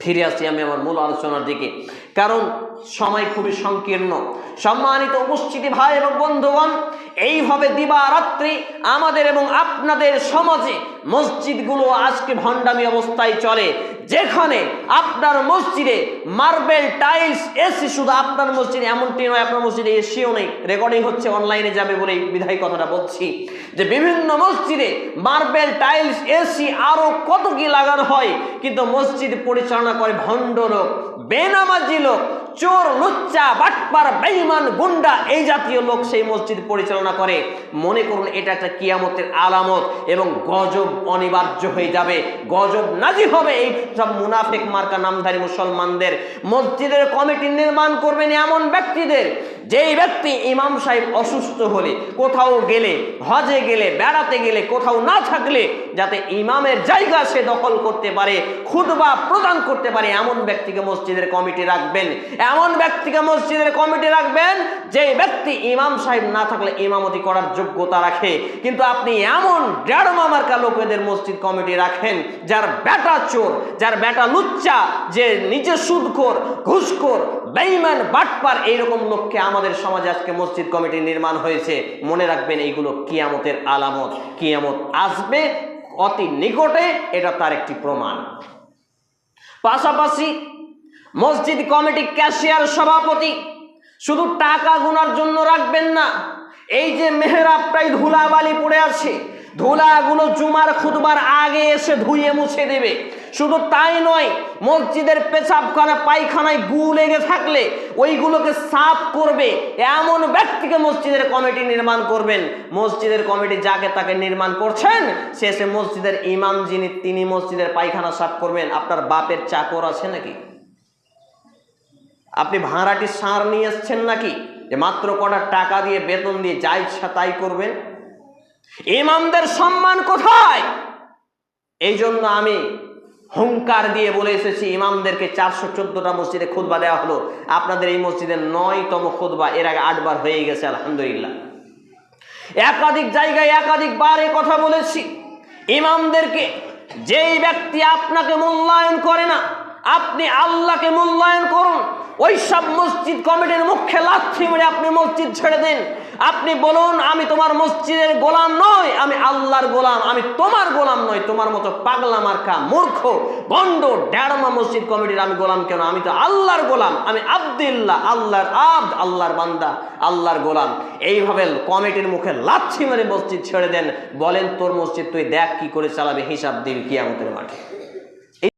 ফিরে আসছি আমি আমার মূল আলোচনার দিকে। কারণ সময় খুবই সংকীর্ণ। সম্মানিত উপস্থিতি ভাই এবং বন্ধুগণ, এইভাবে দিবারাত্রি আমাদের এবং আপনাদের সমাজে মসজিদগুলো আজকে ভণ্ডামি অবস্থায় চলে। যেখানে আপনার মসজিদে মার্বেল টাইলস, এসি শুধু আপনার মসজিদে, এমনটি নয়, আপনার মসজিদে এসিও নেই। রেকর্ডিং হচ্ছে অনলাইনে যাবে বলে বিধায় কথাটা বলছি। যে বিভিন্ন মসজিদে মার্বেল টাইলস, এসি আরও কত কি লাগানো হয়, কিন্তু মসজিদ পরিচালনা করে ভণ্ড লোক, বেনামাজি লোক চোর লুচ্চা, বাটপার বেইমান গুন্ডা এই জাতীয় লোক সেই মসজিদ পরিচালনা করে। মনে করুন, এটা একটা কিয়ামতের আলামত এবং গজব অনিবার্য হয়ে যাবে। গজব নাজি হবে এই সব মুনাফেক মার্কা নামধারী মুসলমানদের। মসজিদের কমিটি নির্মাণ করবেন এমন ব্যক্তিদের। যেই ব্যক্তি ইমাম সাহেব অসুস্থ হলে, কোথাও গেলে, হজে গেলে, বেড়াতে গেলে, কোথাও না থাকলে, যাতে ইমামের জায়গা সে দখল করতে পারে খুদবা প্রদান করতে পারে, এমন ব্যক্তিকে মসজিদের কমিটি রাখবেন। এমন ব্যক্তিকে মসজিদের কমিটি রাখবেন যে ব্যক্তি ইমাম সাহেব না থাকলে ইমামতি করার যোগ্যতা রাখে। কিন্তু আপনি এমন দেড় মামার্কা লোকেদের মসজিদ কমিটি রাখেন, যার বেটা চোর, যার বেটা লুচ্চা, যে নিজে সুদখোর, ঘুষখোর বেইমান বাটপার, এইরকম লোককে আমাদের সমাজে আজকে মসজিদ কমিটি নির্মাণ হয়েছে। মনে রাখবেন, এইগুলো কিয়ামতের আলামত। কিয়ামত আসবে অতি নিকটে, এটা তার একটি প্রমাণ। পাশাপাশি মসজিদ কমিটি ক্যাশিয়ার সভাপতি, শুধু টাকা গোনার জন্য রাখবেন না, এই যে মেহরাবটাই ধুলাবালি পড়ে আছে, ধুলাগুলো জুমার খুদবার আগে এসে ধুয়ে মুছে দেবে। শুধু তাই নয়, মসজিদের পেশাব পেশাবখানা পায়খানায় গু লেগে থাকলে ওইগুলোকে সাফ করবে। এমন ব্যক্তিকে মসজিদের কমিটি নির্মাণ করবেন। মসজিদের কমিটি যাকে তাকে নির্মাণ করছেন শেষে মসজিদের ইমাম যিনি, তিনি মসজিদের পায়খানা সাফ করবেন। আপনার বাপের চাকর আছে নাকি? আপনি ভাড়াটি সার নিয়ে এসছেন নাকি? যে মাত্র কটা টাকা দিয়ে বেতন দিয়ে যা ইচ্ছা তাই করবেন। ইমামদের সম্মান কোথায়? এই জন্য আমি হুঙ্কার দিয়ে বলে এসেছি, ইমামদেরকে চারশো চোদ্দটা মসজিদে খুদবা দেওয়া হলো। আপনাদের এই মসজিদের নয়তম খুদবা এর আগে আটবার হয়ে গেছে, আলহামদুলিল্লাহ। একাধিক জায়গায় একাধিকবার এ কথা বলেছি। ইমামদেরকে যেই ব্যক্তি আপনাকে মূল্যায়ন করে না আপনি আল্লাহকে মূল্যায়ন করুন। ওই সব মসজিদ কমিটির মুখে লাথি মেরে আপনি মসজিদ ছেড়ে দেন। আপনি বলুন, আমি তোমার মসজিদের গোলাম নই, আমি আল্লাহর গোলাম, আমি তোমার গোলাম নই, তোমার মতো পাগলা মার্কা মূর্খ বন্ড ড্যাড়মা মসজিদ কমিটির আমি গোলাম কেন? আমি তো আল্লাহর গোলাম, আমি আব্দুল্লাহ, আল্লাহর আব্দ, আল্লাহর বান্দা, আল্লাহর গোলাম। এইভাবে কমিটির মুখে লাথি মেরে মসজিদ ছেড়ে দেন। বলেন, তোর মসজিদ তুই দেখ কি করে চালাবে, হিসাব দিবি কিয়ামতের মাঠে।